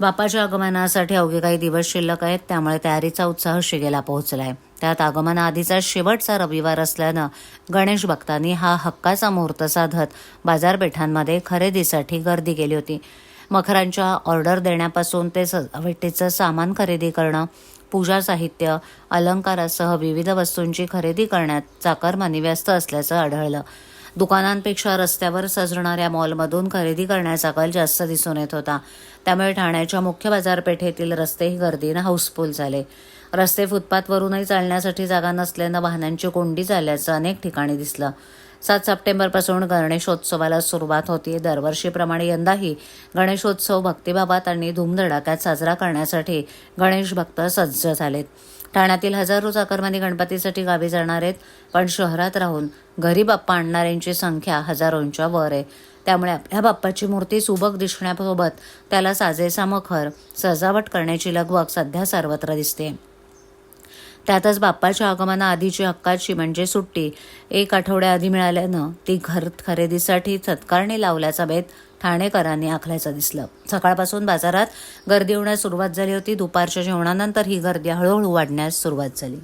बापाच्या आगमनासाठी अवघे काही दिवस शिल्लक आहेत त्यामुळे तयारीचा उत्साह शिगेला पोहोचलाय. त्यात आगमनाआधीचा शेवटचा रविवार असल्यानं गणेश भक्तांनी हा हक्काचा मुहूर्त साधत बाजारपेठांमध्ये खरेदीसाठी गर्दी केली होती. मखरांच्या ऑर्डर देण्यापासून ते सजावटीचं सामान खरेदी करणं पूजा साहित्य अलंकारासह विविध वस्तूंची खरेदी करण्यात चाकरमानी व्यस्त असल्याचं आढळलं. दुकानांपेक्षा रस्त्यावर सजणाऱ्या मॉलमधून खरेदी करण्याचा कल जास्त दिसून येत होता. त्यामुळे ठाण्याच्या मुख्य बाजारपेठेतील रस्तेही गर्दीनं हाऊसफुल झाले. रस्ते फुटपाथवरूनही चालण्यासाठी जागा नसल्यानं वाहनांची कोंडी झाल्याचं अनेक ठिकाणी दिसलं. सात सप्टेंबरपासून गणेशोत्सवाला सुरुवात होती. दरवर्षीप्रमाणे यंदाही गणेशोत्सव भक्तिभावात आणि धूमधडाक्यात साजरा करण्यासाठी गणेश भक्त सज्ज झालेत. ठाण्यातील हजारो चाकरमानी गणपतीसाठी गावी जाणार आहेत पण शहरात राहून घरी बाप्पा आणणाऱ्यांची संख्या हजारोंच्या वर आहे. त्यामुळे आपल्या बाप्पाची मूर्ती सुबक दिसण्यासोबत त्याला साजेसा मखर सजावट करण्याची लगबग सध्या सर्वत्र दिसते. त्यातच बाप्पाच्या आगमनाआधीची हक्काची म्हणजे सुट्टी. एक आठवड्याआधी मिळाल्यानं ती घर खरेदीसाठी सत्कारणी लावल्याचा बेत ठाणेकरांनी आखल्याचं दिसलं. सकाळपासून बाजारात गर्दी होण्यास सुरुवात झाली होती. दुपारच्या जेवणानंतर ही गर्दी हळूहळू वाढण्यास सुरुवात झाली.